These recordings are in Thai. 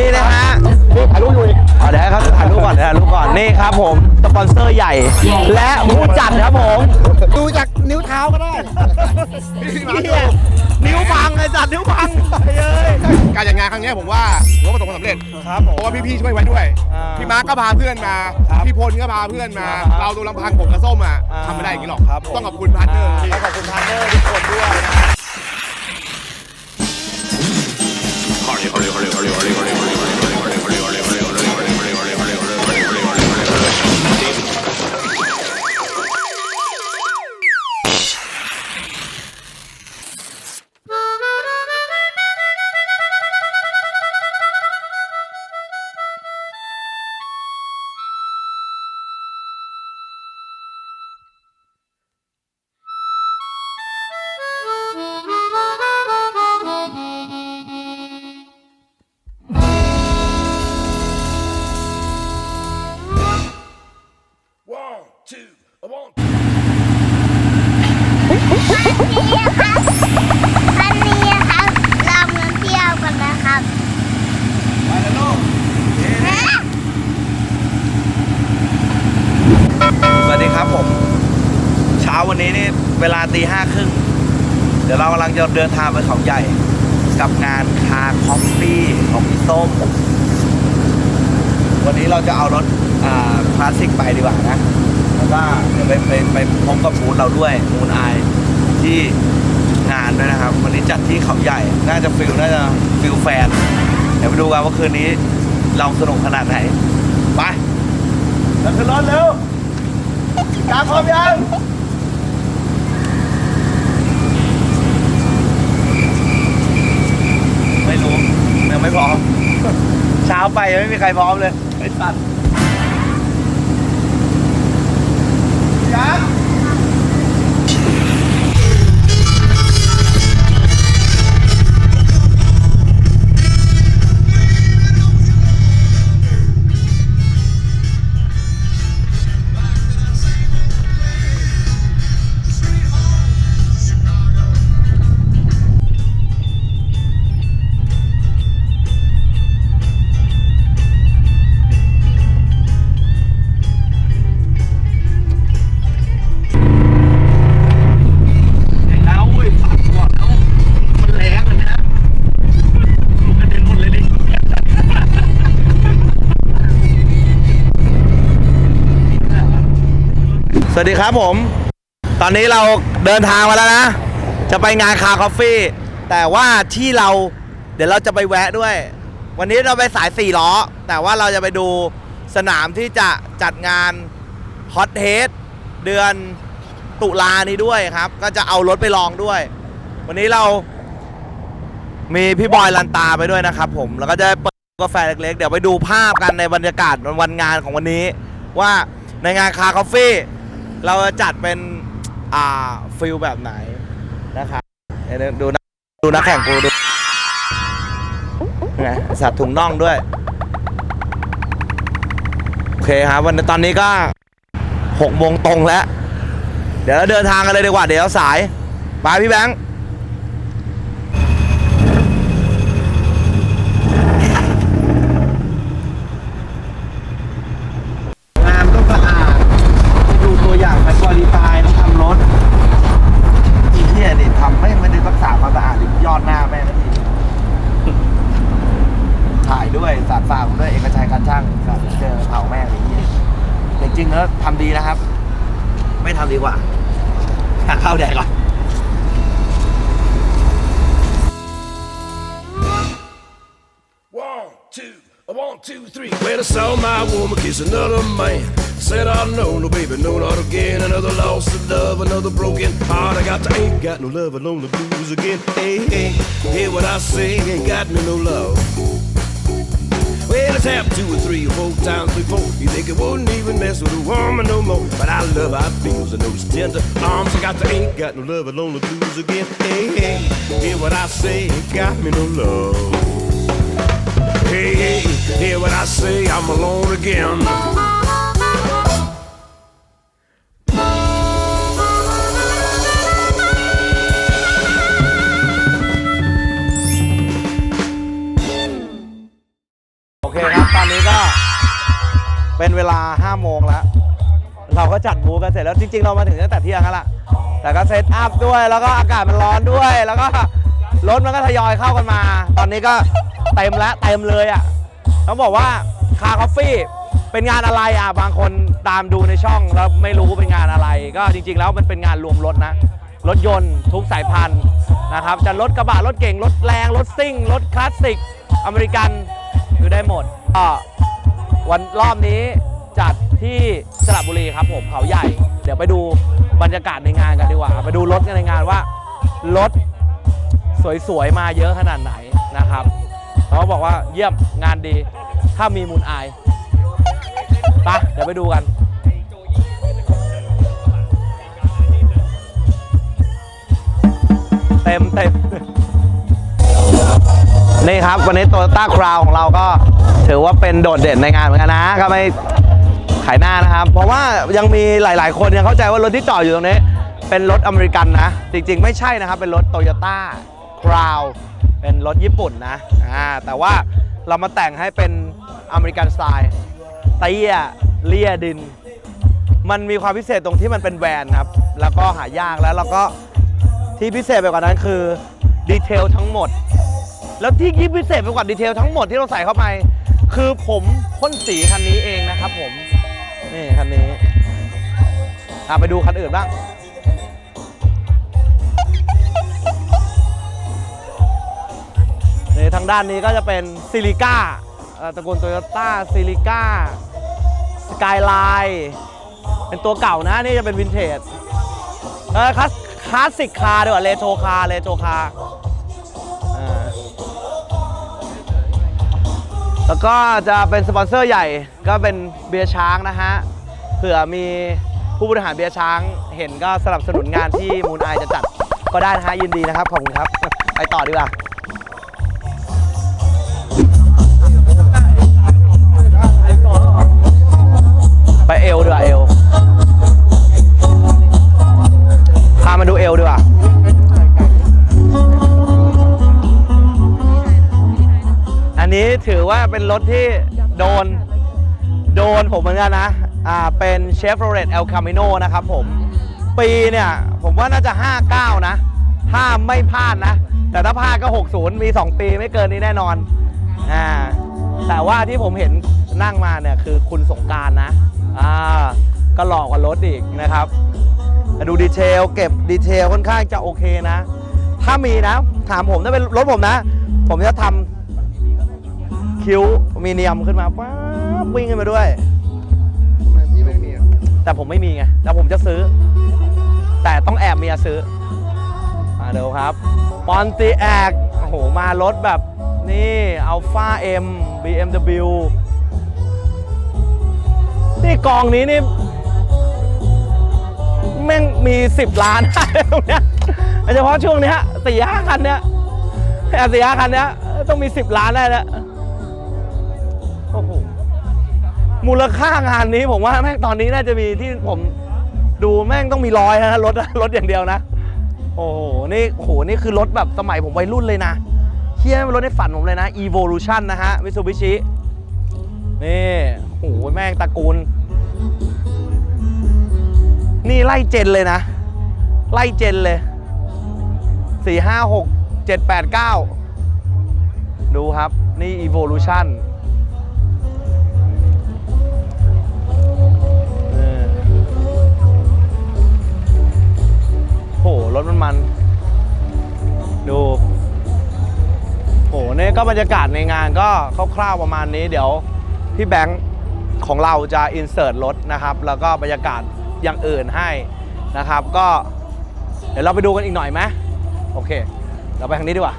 นี่นะฮะถ่ายรูปอยู่อีกเอาเดี๋ยวให้เขาถ่ายรูปก่อนเดี๋ยวถ่ายรูปก่อนนี่ครับผมสปอนเซอร์ใหญ่ และผู้จัดครับผมดูจากนิ้วเท้าก็ได้เนี่ยนิ้วพังไอ้จัดนิ้วพังเอ้ยการจัดงานครั้งเนี้ยผมว่าผมว่าประสบความสำเร็จครับผเพม ราะว่าพี่ๆช่วยไว้ด้วยอ่าพี่มาร์คก็พาเพื่อนมาครับพี่พลก็พาเพื่อนมา อ่าเราตัวลำพังผมกับส้มอะอ่าทำไม่ได้อย่างนี้หรอกครับผม ต้องขอบคุณพาร์ทเนอร์ที่ แล้วขอบคุณพาร์ทเนอร์ทุกคนด้วยนะนี่ ช้าวันนี้นี่เวลาตีห้าครึ่งเดี๋ยวเรากำลังจะเดินทางไปเขาใหญ่ กับงานคาคอฟฟี่ของพี่ส้ม วันนี้เราจะเอารถคลาสสิกไปดีกว่านะแล้วก็เดี๋ยวไปไปไปพบกับบูธเราด้วยมูนไอที่งานด้วยนะครับ วันนี้จัดที่เขาใหญ่ น่าจะฟิลน่าจะฟิลแฟนเดี๋ยวไปดูกันว่าคืนนี้เราสนุกขนาดไหน ไปแล้วขึ้นรถเร็วกาพร้อมยัง ไม่รู้ยังไม่พร้อม เช้า ไปยังไม่มีใครพร้อมเลยไอ้สัตว์ สวัสดีครับผม ตอนนี้เราเดินทางมาแล้วนะ จะไปงานคาคอฟฟี่ แต่ว่าที่เราเดี๋ยวเราจะไปแวะด้วย วันนี้เราไปสายสี่ล้อ แต่ว่าเราจะไปดูสนามที่จะจัดงานฮอตเฮดเดือนตุลานี้ด้วยครับ ก็จะเอารถไปลองด้วย วันนี้เรามีพี่บอยลันตาไปด้วยนะครับผม แล้วก็จะเปิดกาแฟเล็กๆ เดี๋ยวไปดูภาพกันในบรรยากาศวันงานของวันนี้ ว่าในงานคาคอฟฟี่ เราจะจัดเป็นอ่าฟิลแบบไหนนะครับเดี๋ยวดูนะดูนักแข่งกูดูไงสัตว์ถุงน่องด้วย โอเคครับวันตอนนี้ก็หกโมงตรงแล้ว เดี๋ยวเราเดินทางกันเลยดีกว่า เดี๋ยวสาย ไปพี่แบงค์งานต้องสะอาด ดูตัวอย่างไปควอลิฟายต้องทำรถอีเที่ยนี่ทำไม่ไม่ได้รักษาความสะอาดดิยอดหน้าแม่งนาทีถ่ายด้วยสารฝากผมด้วยเอกชัยการช่างสัตว์เจอเผาแม่งอย่างนี้แต่จริงๆแล้วทำดีนะครับ ไม่ทำดีกว่าหาข้าวแดกก่อน One, two, one, two, three. When I saw my woman kiss another man, said I know no baby, no not again. Another loss of love, another broken heart. I got to ain't got no love alone the blues again. Hey, hey, hear what I say, ain't got me no love. Happened two or three or four times before. You think it wouldn't even mess with a woman no more. But I love how it feels and those tender arms. I got to ain't got no love alone the blues again. Hey, hey, hear what I say, ain't got me no love. Hey, hey, hear what I say, I'm alone again. เวลา5โมงแล้ว เราก็จัดบูธกันเสร็จแล้วจริง ๆ เรามาถึงตั้งแต่เที่ยงแล้วล่ะแต่ก็เซตอัพด้วยแล้วก็อากาศมันร้อนด้วย แล้วก็รถมันก็ทยอยเข้ากันมา ตอนนี้ก็เต็มแล้วเต็มเลยอะต้องบอกว่าคา c อฟฟี่เป็นงานอะไรอะบางคนตามดูในช่องแล้วไม่รู้เป็นงานอะไร ก็จริง ๆ แล้วมันเป็นงานรวมรถนะรถยนต์ทุกสายพันธุ์นะครับจะรถกระบะรถเก่งรถแรงรถซิ่งรถคลาสสิกอเมริกันคือได้หมดก็ วันรอบนี้จัดที่สระบุรีครับผมเขาใหญ่ เดี๋ยวไปดูบรรยากาศในงานกันดีกว่า ไปดูรถกันในงานว่ารถสวยๆมาเยอะขนาดไหนนะครับเขาบอกว่าเยี่ยมงานดี ถ้ามีมูลอายไปะเดี๋ยวไปดูกันเต็มเต็ม นี่ครับ วันนี้โตโยต้าคราวของเราก็ถือว่าเป็นโดดเด่นในงานเหมือนกันนะก็ไม่ขายหน้านะครับ เพราะว่ายังมีหลาย ๆ คนยังเข้าใจว่ารถที่จอดอยู่ตรงนี้ เป็นรถอเมริกันนะ จริง ๆ ไม่ใช่นะครับ เป็นรถโตโยต้าคราวเป็นรถญี่ปุ่นนะอ่าแต่ว่าเรามาแต่งให้เป็นอเมริกันสไตล์เตี้ยเลียดิน มันมีความพิเศษตรงที่มันเป็นแวนครับ แล้วก็หายากแล้วเราก็ที่พิเศษไปกว่านั้นคือดีเทลทั้งหมด แล้วที่ยิ่งพิเศษไปกว่าดีเทลทั้งหมดที่เราใส่เข้าไป คือผมพ่นสีคันนี้เองนะครับผม นี่คันนี้อะไปดูคันอื่นบ้างนี่ทางด้านนี้ก็จะเป็นซิลิก้าตระกูลโตโยต้าซิลิก้าสกายไลน์เป็นตัวเก่านะ นี่จะเป็นวินเทจเออคลาสคลาสสิกคาร์ดีกว่าเรโทรคาร์เรโทรคาร์ แล้วก็จะเป็นสปอนเซอร์ใหญ่ก็เป็นเบียร์ช้างนะฮะเผื่อมีผู้บริหารเบียร์ช้างเห็นก็สนับสนุนงานที่มูลไอจะจัดก็ได้นะฮะยินดีนะครับขอบคุณครับ ไปต่อดีกว่าไปเอวดีกว่าเอวพามาดูเอวดีกว่า อันนี้ถือว่าเป็นรถที่โดน โดนผมเหมือนกันนะ อ่า เป็น Chevrolet El Camino นะครับผม ปีเนี่ย ผมว่าน่าจะ 59 นะ ถ้าไม่พลาดนะ แต่ถ้าพลาดก็ 60 มี 2 ปีไม่เกินนี้แน่นอน อ่า แต่ว่าที่ผมเห็นนั่งมาเนี่ย คือคุณสงการนะ อ่า ก็หลอกกว่ารถอีกนะครับ ดูดีเทล เก็บดีเทลค่อนข้างจะโอเคนะ ถ้ามีนะ ถามผมถ้าเป็นรถผมนะ ผมจะทำ คิ้วมีเนียมขึ้นมาป๊าบวิ่งขึ้นมาด้วยพี่ไม่มีอะแต่ผมไม่มีไงแต่ผมจะซื้อ แต่ต้องแอบเมียซื้อมาเดี๋ยวครับปอนตีแอกโอ้โห มารถแบบนี่อัลฟาเอ็ม BMW นี่กองนี้นี่ แม่งมี 10 ล้าน ตรงเนี้ยโดยเฉพาะช่วงเนี้ยสี่ห้าคันเนี้ยแค่สี่ห้าคันเนี้ยต้องมี 10 ล้านได้แล้ว มูลค่างานนี้ผมว่าแม่งตอนนี้น่าจะมีที่ผมดูแม่งต้องมีร้อยนะรถรถอย่างเดียวนะ โอ้โหนี่โอ้โหนี่คือรถแบบสมัยผมวัยรุ่นเลยนะเฮียรถในฝันผมเลยนะ Evolution นะฮะ Mitsubishi นี่โอ้โหแม่งตระกูล นี่ไล่เจนเลยนะ ไล่เจนเลย4 5 6 7 8 9ดูครับ นี่ Evolution รถมันมัน ดูโหนี่ก็บรรยากาศในงานก็คร่าวๆประมาณนี้เดี๋ยวพี่แบงค์ของเราจะอินเสิร์ตรถนะครับ แล้วก็บรรยากาศอย่างอื่นให้นะครับ ก็เดี๋ยวเราไปดูกันอีกหน่อยไหมโอเค เราไปทางนี้ดีกว่า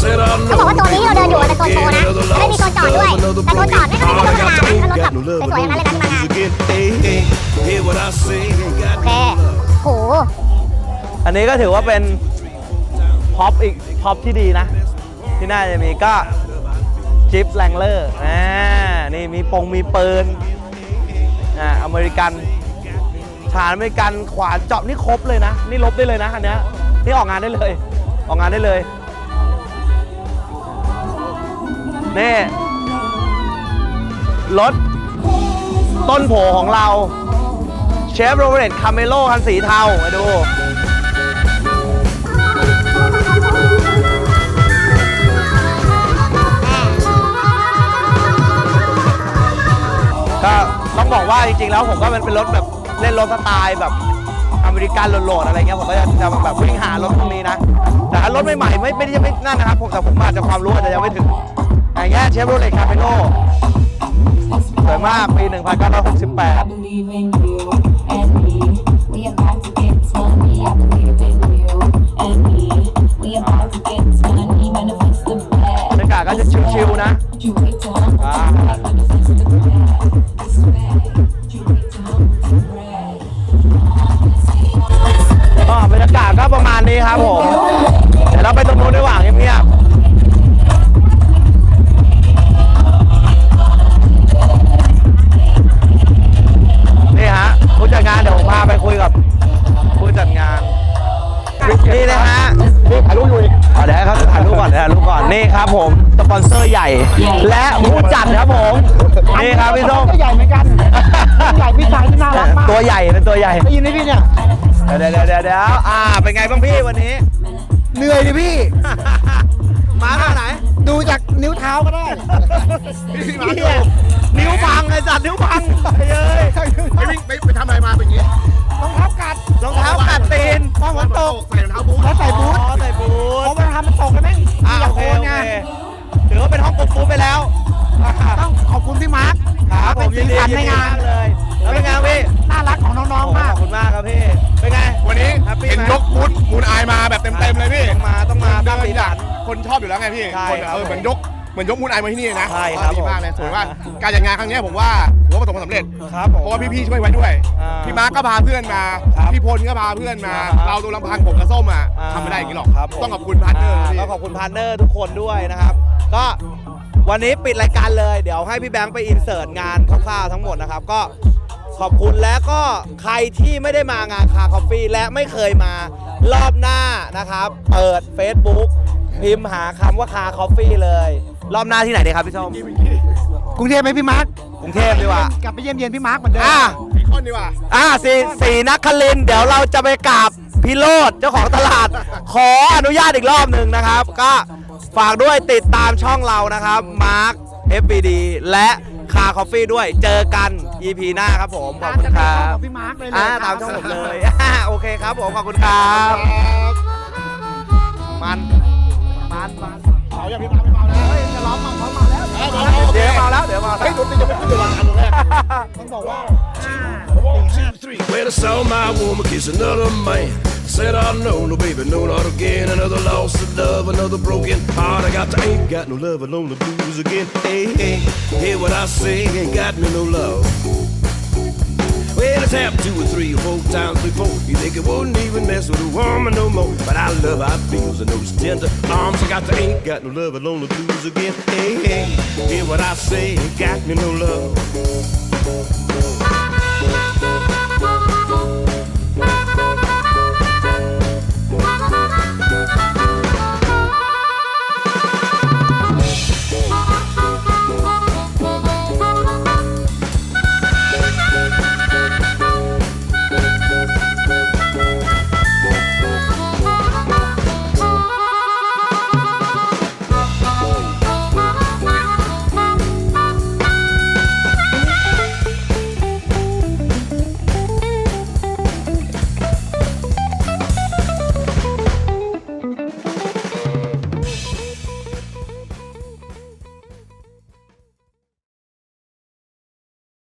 Said I เขาบอกว่าตัวนี้ที่เราเดินอยู่อะเป็นตัวโชว์นะไม่มีตัวจอดด้วยแต่ตัวจอดไม่ก็ไม่ใช่รถธรรมดานะเป็นรถแบบสวยๆอย่างนั้นเลยนะที่มางาน Hear what I say, ain't got โอเคโห อันนี้ก็ถือว่าเป็นพ็อปอีกพ็อปที่ดีนะ ที่น่าจะมีก็จิปแรงเลอร์อ่านี่มีปงมีปืนอ่าอเมริกันฐานอเมริกันขวานเจาะนี่ครบเลยนะ นี่ลบได้เลยนะคันเนี้ยนี่ออกงานได้เลย ออกงานได้เลยนี่รถต้นโผของเราเชฟโรเลตคาเมโลคันสีเทามาดู บอกว่าจริงๆแล้วผมก็มันเป็นรถแบบเล่นรถสไตล์แบบอเมริกันโหลดๆอะไรเงี้ยผมก็จะจะแบบวิ่งหารถพวกนี้นะ แต่ถ้ารถใหม่ๆไม่ไม่ได้ไม่นั่นนะครับผมแต่ผมอาจจะความรู้อาจจะยังไม่ถึงอย่างเงี้ยเชฟโรเลตคาเมโลสวยมากปี 1968บรรยากาศก็จะชิวๆนะ ถ่ายรูปอยู่อีกเดี๋ยวให้เขาถ่ายรูปก่อนเดี๋ยวถ่ายรูปก่อนนี่ครับผมสปอนเซอร์ใหญ่ และผู้จัดครับผมนี่ครับพี่ส้มก็ใหญ่เหมือนกันใหญ่พี่ชายที่น่ารักมากตัวใหญ่เป็นตัวใหญ่ได้ยินไหมพี่เนี่ยเดี๋ยวเดี๋ยวเดี๋ยวเดี๋ยวอ่าเป็นไงบ้างพี่วันนี้ เหนื่อยดิพี่ มาขนาดไหน ดูจากนิ้วเท้าก็ได้เหี้ยนิ้วพังไอ้สัตว์นิ้วพังเฮ้ยไปวิ่งไปไปทำอะไรมาเป็นอย่างนี้รองเท้ากัดรองเท้ากัด สีนดีสันยินในดีงามานกเลยแล้วเป็นไงพี่น่ารักของน้องๆมากขอบคุณมากครับพี่เป็นไง วันนี้แฮปปี้เห็นไหมยกบูทมูนอายมาแบบเต็มๆเลยพี่ต้องมาต้องมาสร้างสีสัน คนชอบอยู่แล้วไงพี่ใช่คนครับเออเหมือนยกเหมือนยกมูนอายมาที่นี่นะใช่ครับดีมากเลยผมสวยมากการจัดงานครั้งเนี้ยผมว่าผมว่าประสบความสำเร็จ ครับผม เพราะว่าพี่ๆช่วยไว้ด้วย อ่าพี่มาร์คก็พาเพื่อนมา ครับพี่พลก็พาเพื่อนมาอ่าเราตัวลำพังผมกับส้มอะอ่า ทำไม่ได้อย่างนี้หรอก ครับผมต้องขอบคุณพาร์ทเนอร์าพี่ก็ขอบคุณพาร์ทเนอร์ทุกคนด้วยนะครับ ก็ วันนี้ปิดรายการเลย เดี๋ยวให้พี่แบงค์ไปอินเสิร์ตงานคร่าวๆทั้งหมดนะครับ ก็ขอบคุณและก็ใครที่ไม่ได้มางานคาคอฟฟี่และไม่เคยมารอบหน้านะครับ เปิด Facebook พิมพ์หาคำว่าคาคอฟฟี่เลย รอบหน้าที่ไหนดีครับพี่ส้มกรุงเทพไหมพี่มาร์คกรุงเทพดีกว่ากลับไปเยี่ยมเยียนพี่มาร์คเหมือนเดิมอะ พี่คอนดีกว่า อ่าสีสีนักคลินทร์เดี๋ยวเราจะไปกราบพิโรธเจ้าของตลาด ขออนุญาตอีกรอบหนึ่งนะครับ ก็ ฝากด้วยติดตามช่องเรานะครับมาร์ค FBD และคาคอฟฟี่ด้วยเจอกัน EP หน้าครับผมขอบคุณครัตามบของพี่มาร์คเลยเลยอ่าครับตามช่องผมเลยอ่าโอเคครับผมขอบคุณครับ มัน มันมันเขาอย่าพี่มาร์คไม่เมานะเฮ้ยจะร้องมาเขามาแล้วเออเมาแล้วเดี๋ยวมาแล้วเดี๋ยวมาแล้เฮ้ยวดนตรีจะไม่ขึ้นเลยวันอัน แรก ต้องบอกว่า One, two, three. Where to saw my woman kiss another man. Said I know, no baby, no, not again. Another loss of love, another broken heart. I got to ain't got no love alone, the blues again. Hey, hey, hear what I say, ain't got me no love. Well, it's happened two or three or four times before. You think it wouldn't even mess with a woman no more. But I love how it feels in those tender arms. I got to ain't got no love alone, the blues again. Hey, hey, hear what I say, ain't got me no love.